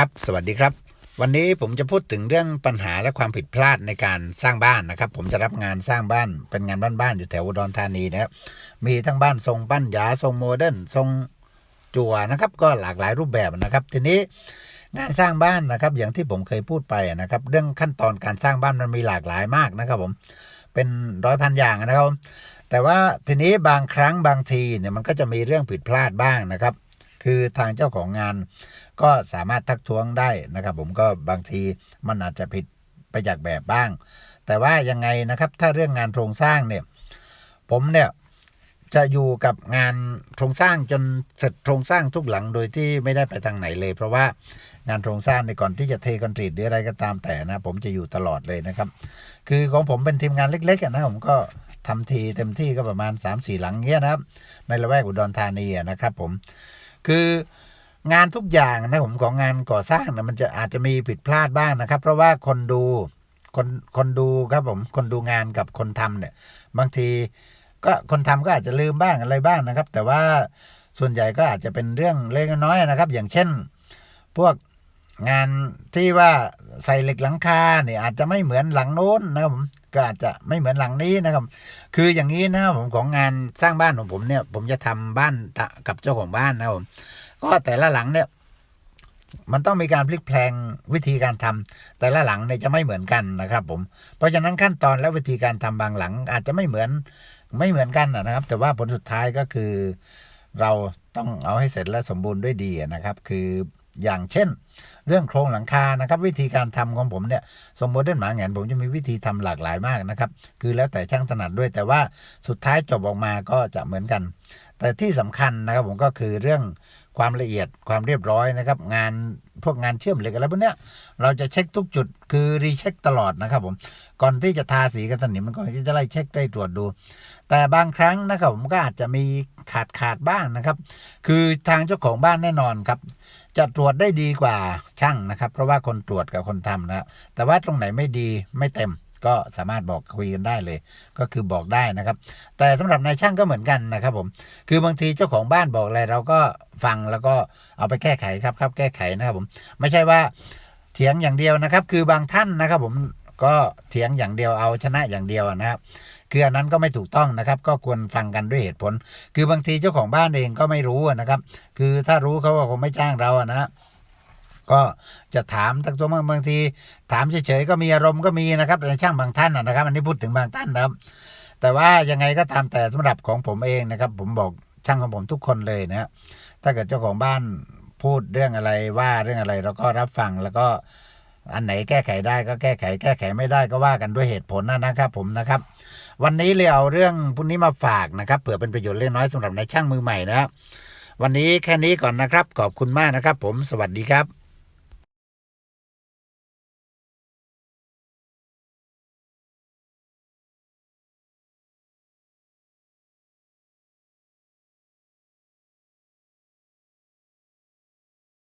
ครับ สวัสดีครับ วันนี้ผมจะพูดถึงเรื่องปัญหาและความผิดพลาดในการสร้างบ้านนะครับ ผมจะรับงานสร้างบ้านเป็นงานบ้านๆอยู่แถวอุดรธานีนะครับ มีทั้งบ้านทรงปั้นหยาทรงโมเดิร์นทรงจั่วนะครับ ก็หลากหลายรูปแบบนะครับ ทีนี้งานสร้างบ้านนะครับ อย่างที่ผมเคยพูดไปนะครับ เรื่องขั้นตอนการสร้างบ้านมันมีหลากหลายมากนะครับ ผมเป็นร้อยพันอย่างนะครับผมแต่ว่าทีนี้บางครั้งบางทีเนี่ยมันก็จะมีเรื่องผิดพลาดบ้างนะครับ คือทางเจ้าของงาน ก็สามารถทักท้วงได้นะครับ ผมก็บางทีมันอาจจะผิดไปจากแบบบ้าง แต่ว่ายังไงนะครับถ้าเรื่องงานโครงสร้างเนี่ยผมเนี่ยจะอยู่กับงานโครงสร้างจนเสร็จโครงสร้างทุกหลังโดยที่ไม่ได้ไปทางในเลย เพราะว่างานโครงสร้างในก่อนที่จะเทคอนกรีตหรืออะไรก็ตามแต่นะผมจะอยู่ตลอดเลยนะครับ คือของผมเป็นทีมงานเล็กๆนะผมก็ทำทีเต็มที่ก็ประมาณ 3-4 หลังเงี้ยนะครับ ในละแวกอุดรธานีนะครับผม คืองานทุกอย่างนะผมของงานก่อสร้างนะมันจะอาจจะมีผิดพลาดบ้างนะครับ เพราะว่าคนดูคนคนดูครับผมคนดูงานกับคนทำเนี่ย บางทีก็คนทำก็อาจจะลืมบ้างอะไรบ้างนะครับ แต่ว่าส่วนใหญ่ก็อาจจะเป็นเรื่องเล็กน้อยนะครับ อย่างเช่น พวกงานที่ว่าใส่เหล็กหลังคาเนี่ยอาจจะไม่เหมือนหลังโน้นนะครับผม ก็อาจจะไม่เหมือนหลังนี้นะครับ คืออย่างนี้นะครับผมของงานสร้างบ้านของผมเนี่ย ผมจะทำบ้านกับเจ้าของบ้านนะครับผมก็แต่ละหลังเนี่ยมันต้องมีการพลิกแพลงวิธีการทำแต่ละหลังเนี่ยจะไม่เหมือนกันนะครับ ผม เพราะฉะนั้นขั้นตอนและวิธีการทำบางหลังอาจจะไม่เหมือนไม่เหมือนกันนะครับ แต่ว่าผลสุดท้ายก็คือ เราต้องเอาให้เสร็จและสมบูรณ์ด้วยดีนะครับ คือ อย่างเช่น เรื่องโครงหลังคานะครับ วิธีการทำของผมเนี่ยสมมติเด่นหมาแงนผมจะมีวิธีทำหลากหลายมากนะครับ คือแล้วแต่ช่างถนัดด้วย แต่ว่าสุดท้ายจบออกมาก็จะเหมือนกัน แต่ที่สำคัญนะครับผมก็คือเรื่องความละเอียดความเรียบร้อยนะครับ งาน พวกงานเชื่อมเหล็กอะไรพวกเนี้ยเราจะเช็คทุกจุดคือรีเช็คตลอดนะครับผมก่อนที่จะทาสีกันสนิมมันก็จะไล่เช็คได้ตรวจดู แต่บางครั้งนะครับผมก็อาจจะมีขาดขาดบ้างนะครับ คือทางเจ้าของบ้านแน่นอนครับ จะตรวจได้ดีกว่าช่างนะครับ เพราะว่าคนตรวจกับคนทำนะแต่ว่าตรงไหนไม่ดีไม่เต็ม ก็สามารถบอกคุยกันได้เลย ก็คือบอกได้นะครับ แต่สำหรับนายช่างก็เหมือนกันนะครับผมคือบางทีเจ้าของบ้านบอกอะไรเราก็ฟังแล้วก็เอาไปแก้ไขครับครับแก้ไขนะครับผมไม่ใช่ว่าเถียงอย่างเดียวนะครับ คือบางท่านนะครับผมก็เถียงอย่างเดียวเอาชนะอย่างเดียวนะครับคืออันนั้นก็ไม่ถูกต้องนะครับ ก็ควรฟังกันด้วยเหตุผล คือบางทีเจ้าของบ้านเองก็ไม่รู้นะครับ คือถ้ารู้เขาก็คงไม่จ้างเราอะนะ ก็จะถามทั้งตัวบางบางที ถามเฉยๆก็มีอารมณ์ก็มีนะครับในช่างบางท่านนะครับ อันนี้พูดถึงบางท่านนะครับ แต่ว่ายังไงก็ตามแต่สำหรับของผมเองนะครับ ผมบอกช่างของผมทุกคนเลยนะถ้าเกิดเจ้าของบ้านพูดเรื่องอะไรว่าเรื่องอะไรเราก็รับฟังแล้วก็อันไหนแก้ไขได้ก็แก้ไข แก้ไขไม่ได้ก็ว่ากันด้วยเหตุผลนะครับ ผมนะครับ วันนี้เลยเอาเรื่องพวกนี้มาฝากนะครับเผื่อเป็นประโยชน์เล็กน้อยสำหรับในช่างมือใหม่นะครับวันนี้แค่นี้ก่อนนะครับ ขอบคุณมากนะครับ ผมสวัสดีครับ